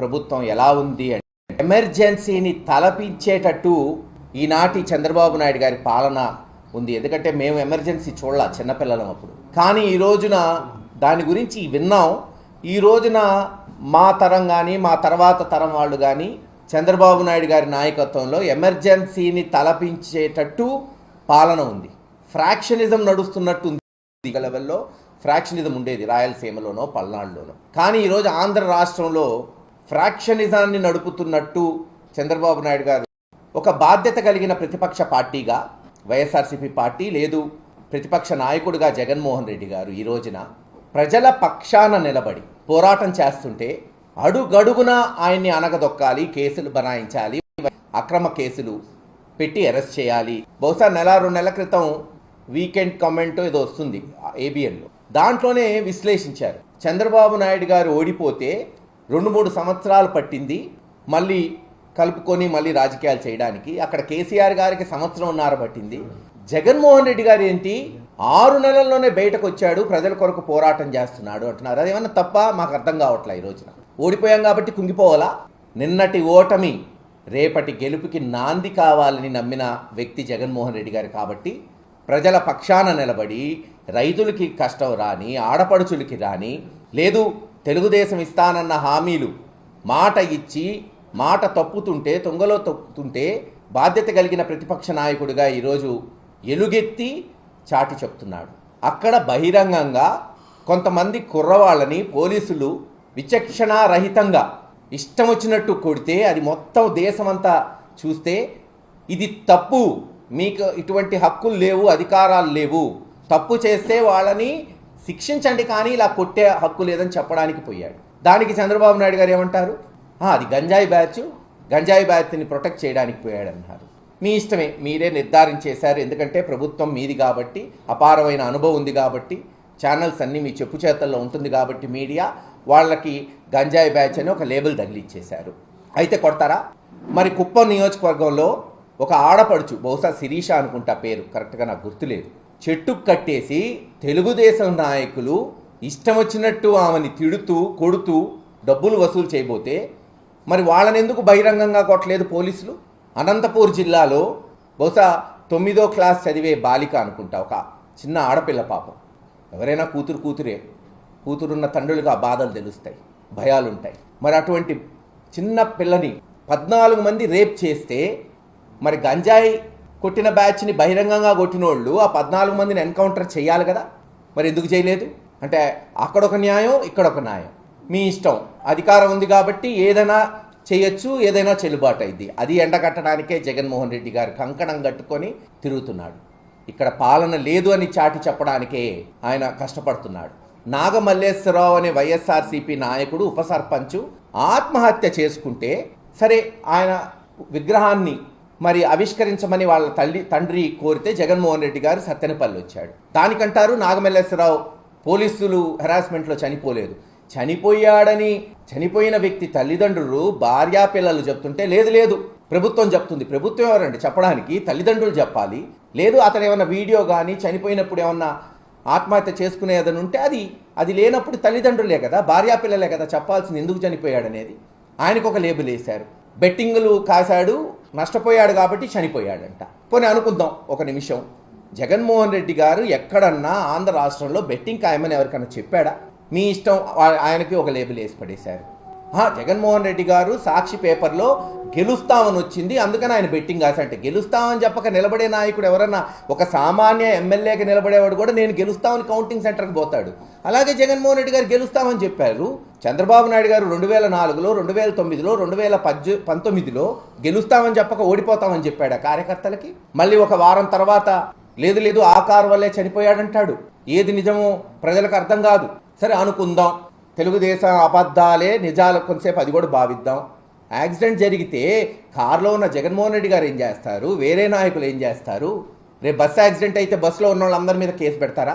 ప్రభుత్వం ఎలా ఉంది అంటే ఎమర్జెన్సీని తలపించేటట్టు ఈనాటి చంద్రబాబు నాయుడు గారి పాలన ఉంది. ఎందుకంటే మేము ఎమర్జెన్సీ చూడాల చిన్నపిల్లలం అప్పుడు. కానీ ఈ రోజున దాని గురించి విన్నాం. ఈ రోజున మా తరం కానీ మా తర్వాత తరం వాళ్ళు కానీ చంద్రబాబు నాయుడు గారి నాయకత్వంలో ఎమర్జెన్సీని తలపించేటట్టు పాలన ఉంది. ఫ్రాక్షనిజం నడుస్తున్నట్టు ఉంది లెవెల్లో. ఫ్రాక్షనిజం ఉండేది రాయలసీమలోనో పల్నాడులోనో. కానీ ఈరోజు ఆంధ్ర రాష్ట్రంలో ఫ్రాక్షనిజాన్ని నడుపుతున్నట్టు చంద్రబాబు నాయుడు గారు ఒక బాధ్యత కలిగిన ప్రతిపక్ష పార్టీగా వైఎస్ఆర్సీపీ పార్టీ లేదు ప్రతిపక్ష నాయకుడిగా జగన్మోహన్ రెడ్డి గారు ఈ రోజున ప్రజల పక్షాన నిలబడి పోరాటం చేస్తుంటే అడుగడుగున ఆయన్ని అనగదొక్కాలి కేసులు బనాయించాలి అక్రమ కేసులు పెట్టి అరెస్ట్ చేయాలి. బహుశా నెల రెండు నెలల క్రితం వీకెండ్ కమెంట్ ఏదో వస్తుంది ఏబిఎన్లో. దాంట్లోనే విశ్లేషించారు. చంద్రబాబు నాయుడు గారు ఓడిపోతే రెండు మూడు సంవత్సరాలు పట్టింది. మళ్ళీ కలుపుకొని మళ్ళీ రాజకీయాలు చేయడానికి. అక్కడ కేసీఆర్ గారికి సంవత్సరంన్నర పట్టింది. జగన్మోహన్ రెడ్డి గారు ఏంటి? ఆరు నెలల్లోనే బయటకు వచ్చాడు ప్రజల కొరకు పోరాటం చేస్తున్నాడు అంటున్నారు. అదేమన్నా తప్ప? మాకు అర్థం కావట్లే ఈ రోజున. ఓడిపోయాం కాబట్టి కుంగిపోవాలా? నిన్నటి ఓటమి రేపటి గెలుపుకి నాంది కావాలని నమ్మిన వ్యక్తి జగన్మోహన్ రెడ్డి గారు కాబట్టి ప్రజల పక్షాన నిలబడి రైతులకి కష్టం రాని ఆడపడుచులకి రాని లేదు తెలుగుదేశం ఇస్తానన్న హామీలు. మాట ఇచ్చి మాట తప్పుతుంటే తొంగలో తప్పుతుంటే బాధ్యత కలిగిన ప్రతిపక్ష నాయకుడిగా ఈరోజు ఎలుగెత్తి చాటి చెప్తున్నాడు. అక్కడ బహిరంగంగా కొంతమంది కుర్రవాళ్ళని పోలీసులు విచక్షణారహితంగా ఇష్టం వచ్చినట్టు కొడితే అది మొత్తం దేశమంతా చూస్తే ఇది తప్పు. మీకు ఇటువంటి హక్కులు లేవు అధికారాలు లేవు. తప్పు చేస్తే వాళ్ళని శిక్షించండి కానీ ఇలా కొట్టే హక్కు లేదని చెప్పడానికి పోయాడు. దానికి చంద్రబాబు నాయుడు గారు ఏమంటారు? అది గంజాయి బ్యాచ్ గంజాయి బ్యాచ్ని ప్రొటెక్ట్ చేయడానికి పోయాడన్నారు మీ ఇష్టమే మీరే నిర్ధారించేశారు ఎందుకంటే ప్రభుత్వం మీది కాబట్టి అపారమైన అనుభవం ఉంది కాబట్టి ఛానల్స్ అన్నీ మీ చెప్పు చేతల్లో ఉంటుంది కాబట్టి మీడియా వాళ్ళకి గంజాయి బ్యాచ్ అని ఒక లేబుల్ తగిలిచ్చేశారు. అయితే కొడతారా? మరి కుప్పం నియోజకవర్గంలో ఒక ఆడపడుచు బహుశా శిరీష అనుకుంటా పేరు కరెక్ట్గా నాకు గుర్తులేదు. చెట్టుకు కట్టేసి తెలుగుదేశం నాయకులు ఇష్టం వచ్చినట్టు ఆమెని తిడుతూ కొడుతూ డబ్బులు వసూలు చేయబోతే మరి వాళ్ళని ఎందుకు బహిరంగంగా కొట్టలేదు పోలీసులు? అనంతపూర్ జిల్లాలో బహుశా తొమ్మిదో క్లాస్ చదివే బాలిక అనుకుంటా ఒక చిన్న ఆడపిల్ల పాపం. ఎవరైనా కూతురు కూతురే కూతురున్న తండ్రులుగా బాధలు తెలుస్తాయి భయాలు ఉంటాయి మరి అటువంటి చిన్న పిల్లని పద్నాలుగు మంది రేప్ చేస్తే మరి గంజాయి కొట్టిన బ్యాచ్ని బహిరంగంగా కొట్టిన వాళ్ళు ఆ పద్నాలుగు మందిని ఎన్కౌంటర్ చేయాలి కదా? మరి ఎందుకు చేయలేదు? అంటే అక్కడ ఒక న్యాయం ఇక్కడొక న్యాయం. మీ ఇష్టం. అధికారం ఉంది కాబట్టి ఏదైనా చేయొచ్చు ఏదైనా చెల్లుబాటు అయింది. అది ఎండగట్టడానికే జగన్మోహన్ రెడ్డి గారు కంకణం కట్టుకొని తిరుగుతున్నాడు. ఇక్కడ పాలన లేదు అని చాటి చెప్పడానికే ఆయన కష్టపడుతున్నాడు. నాగమల్లేశ్వరరావు అనే వైఎస్ఆర్సీపీ నాయకుడు ఉప సర్పంచ్ ఆత్మహత్య చేసుకుంటే సరే ఆయన విగ్రహాన్ని మరి ఆవిష్కరించమని వాళ్ళ తల్లి తండ్రి కోరితే జగన్మోహన్ రెడ్డి గారు సత్తెనపల్లి వచ్చాడు. దానికంటారు నాగమల్లేశ్వరరావు పోలీసులు హెరాస్మెంట్లో చనిపోలేదు. చనిపోయాడని చనిపోయిన వ్యక్తి తల్లిదండ్రులు భార్యా పిల్లలు చెప్తుంటే లేదు లేదు. ప్రభుత్వం చెప్తుంది. ప్రభుత్వం ఎవరండి? చెప్పడానికి తల్లిదండ్రులు చెప్పాలి. లేదు అతను ఏమన్నా వీడియో కానీ చనిపోయినప్పుడు ఏమన్నా ఆత్మహత్య చేసుకునే ఏదైనా ఉంటే అది అది లేనప్పుడు తల్లిదండ్రులే కదా భార్యా పిల్లలే కదా చెప్పాల్సింది ఎందుకు చనిపోయాడనేది. ఆయనకు ఒక లేబుల్ వేశారు. బెట్టింగులు కాశాడు నష్టపోయాడు కాబట్టి చనిపోయాడంట. పోనీ అనుకుందాం ఒక నిమిషం. జగన్మోహన్ రెడ్డి గారు ఎక్కడన్నా ఆంధ్ర రాష్ట్రంలో బెట్టింగ్ ఖాయమని ఎవరికైనా చెప్పాడా? మీ ఇష్టం ఆయనకి ఒక లేబుల్ వేసి పడేశారు. జగన్మోహన్ రెడ్డి గారు సాక్షి పేపర్లో గెలుస్తామని వచ్చింది అందుకని ఆయన బెట్టింగ్ కాసంటే గెలుస్తామని చెప్పక నిలబడే నాయకుడు ఎవరన్నా ఒక సామాన్య ఎమ్మెల్యేకి నిలబడేవాడు కూడా నేను గెలుస్తామని కౌంటింగ్ సెంటర్కి పోతాడు. అలాగే జగన్మోహన్ రెడ్డి గారు గెలుస్తామని చెప్పారు. చంద్రబాబు నాయుడు గారు రెండు వేల నాలుగులో రెండు వేల తొమ్మిదిలో రెండు వేల పద్దె పంతొమ్మిదిలో గెలుస్తామని చెప్పక ఓడిపోతామని చెప్పాడు ఆ కార్యకర్తలకి. మళ్ళీ ఒక వారం తర్వాత లేదు లేదు ఆ కారు వల్లే చనిపోయాడంటాడు. ఏది నిజమో ప్రజలకు అర్థం కాదు. సరే అనుకుందాం. తెలుగుదేశం అబద్ధాలే నిజాలు కొంతసేపు అది కూడా భావిద్దాం. యాక్సిడెంట్ జరిగితే కారులో ఉన్న జగన్మోహన్ రెడ్డి గారు ఏం చేస్తారు? వేరే నాయకులు ఏం చేస్తారు? రేపు బస్సు యాక్సిడెంట్ అయితే బస్సులో ఉన్న వాళ్ళందరి మీద కేసు పెడతారా?